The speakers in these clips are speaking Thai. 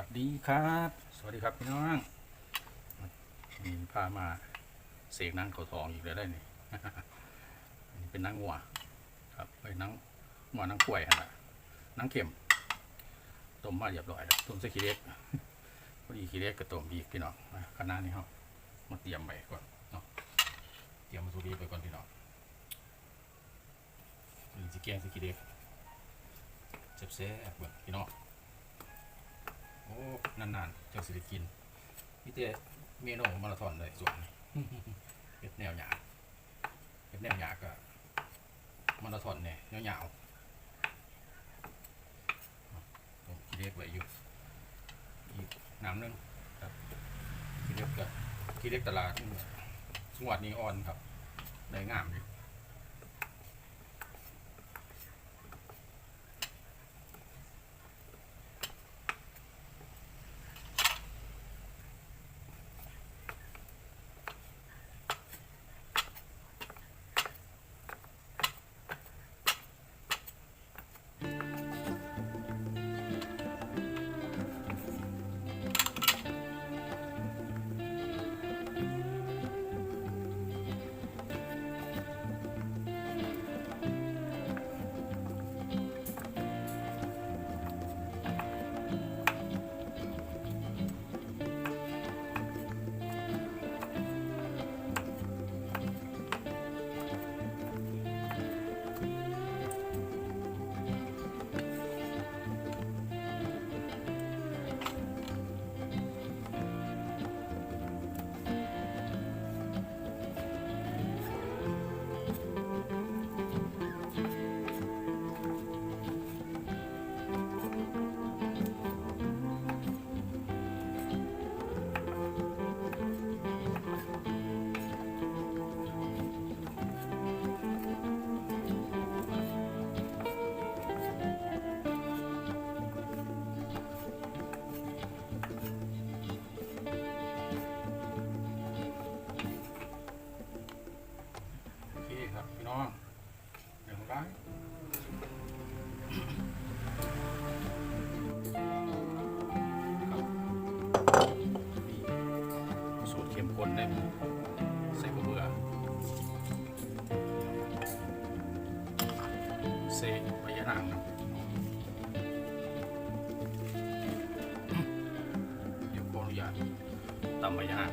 สวัสดีครับ สวัสดีครับพี่น้องมีพามาเสกนางเขาทองอีกแล้วได้นี่นนี้เป็นนางหัวครับไอ้นางหัวนางกล้วยฮะนะนางเข็มต้มมาเรียบร้อยแล้วต้มใส่ขี้เล็กพอดีขี้เล็กกับต้มอีกพี่น้องมาขนาดนี้ครับมาเตรียมไว้ก่อนเนาะเตรียมมาสูดีไปก่อนพี่น้องนี่สิแกงใส่ขี้เล็กเซ่บๆเบิ่งพี่น้อง โอ้ นานๆเจ้าสิได้กินนี่แต่เมนูมาราธอนเลยส่วนนี้ เฮ็ดแนวหยาบเฮ็ดแนวหยาบก็มาราธอนเนี่ยยาวๆผมคิดเล็กไว้อยู่อีกน้ำหนึงครับคิดเล็กก็คิดเล็กตลาดสงหวัดนี้อ่อนครับ ได้งามอยู่ เดี๋ยวขออนุญาตตำใบยะนาง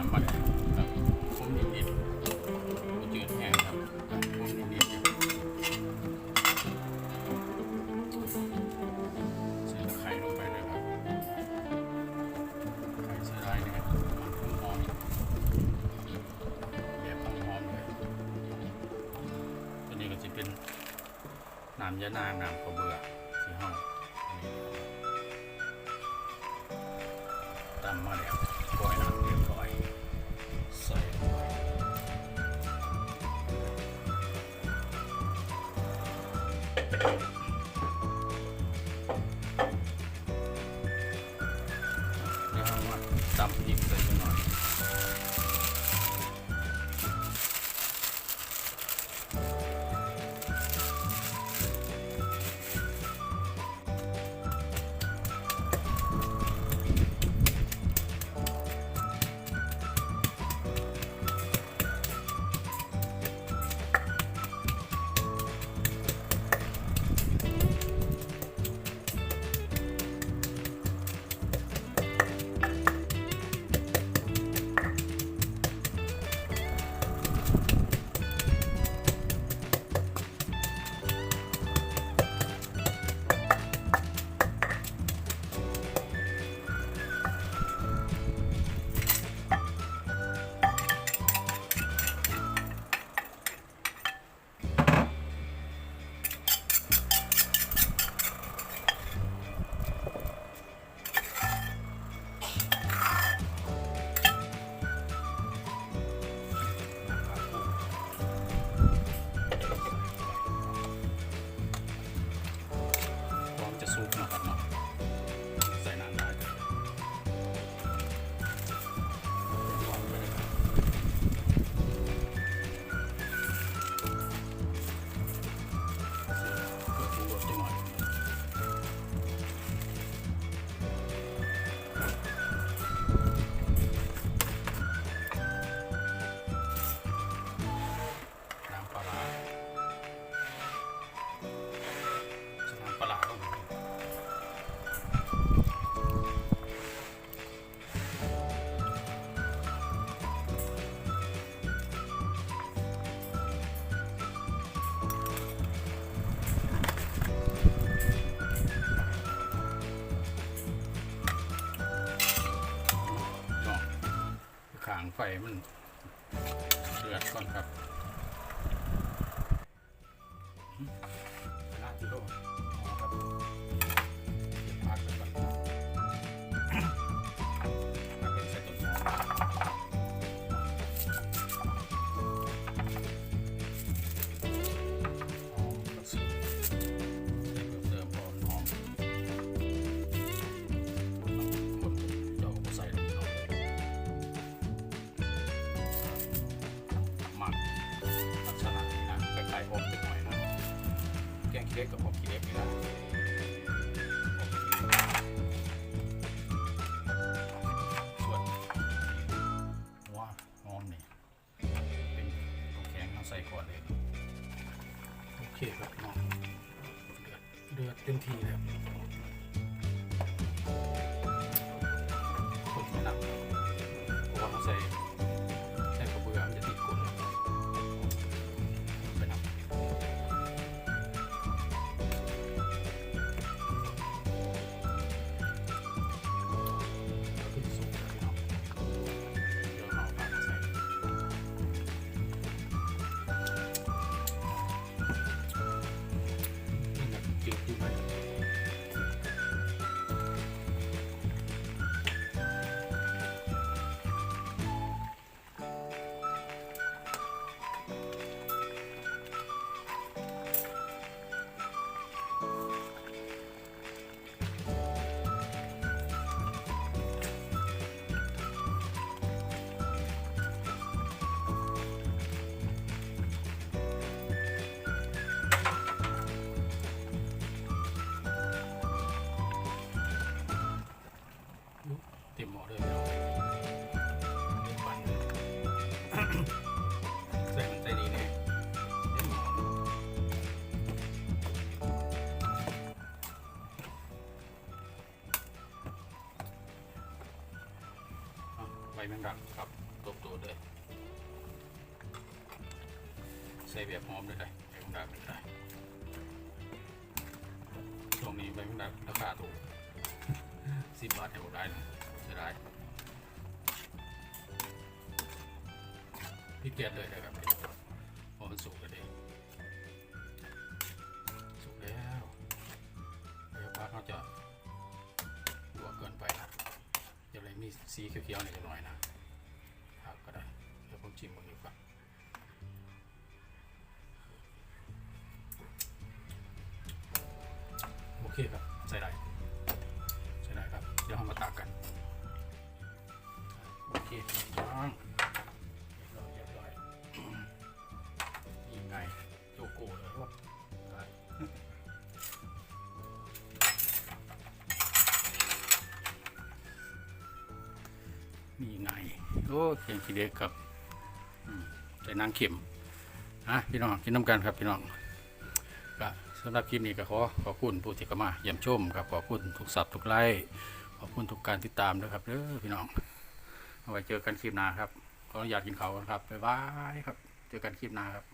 ยินน้ำมาเลยครับผมนิดนิดๆมันจืดแห้งครับผมนิดนิดๆอยู่ใส่ตะไคร้ลงไปเลยครับไข่เสียดายนะครับหอมแบบหอมๆเลยตัวนี้ก็จะเป็นน้ำยะนางน้ำข้าเบื่อที่ห้อง มันเดือดก่อนครับ เคครับน้องเดือดเดือดเต็มที่แล้ว นี่แบ ใบแมงดักครับตบตัวเลยใส่แบบหอมเลยได้ใบแมงดักเลยได้ช่วงนี้ใบแมงดักราคาถูกสิบบาทเดี๋ยวได้นะเสียดายพี่เกียรเลยนะครับเพอมันสุกแล้วดิสุกแล้วเดี๋ยวปลาเขาจะลวเกินไปนะเดี๋ยวอะไรมีสีเขียวๆหน่อยหน่อยนะ คครับใส่ได้ใช่ได้ครับ เดี๋ยวเรามาตักกัน โอเคน้องเรียบร้อยเรียบร้อยนี่ไงโจโกเลยว่านี่ไงโอ้เขียงขี้เด็กครับใส่นางเข็มอะพี่น้องกินน้ำกันครับพี่น้อง สำหรับคลิปนี้ก็ขอขอบคุณผู้ที่เข้ามาเยี่ยมชมครับขอบคุณทุกสับทุกไลค์ขอบคุณทุกการติดตามด้วยครับเด้อพี่น้องเอาไว้เจอกันคลิปหน้าครับขออนุญาตกินเขาวก่อนครับบ๊ายบายครับ เจอกันคลิปหน้าครับ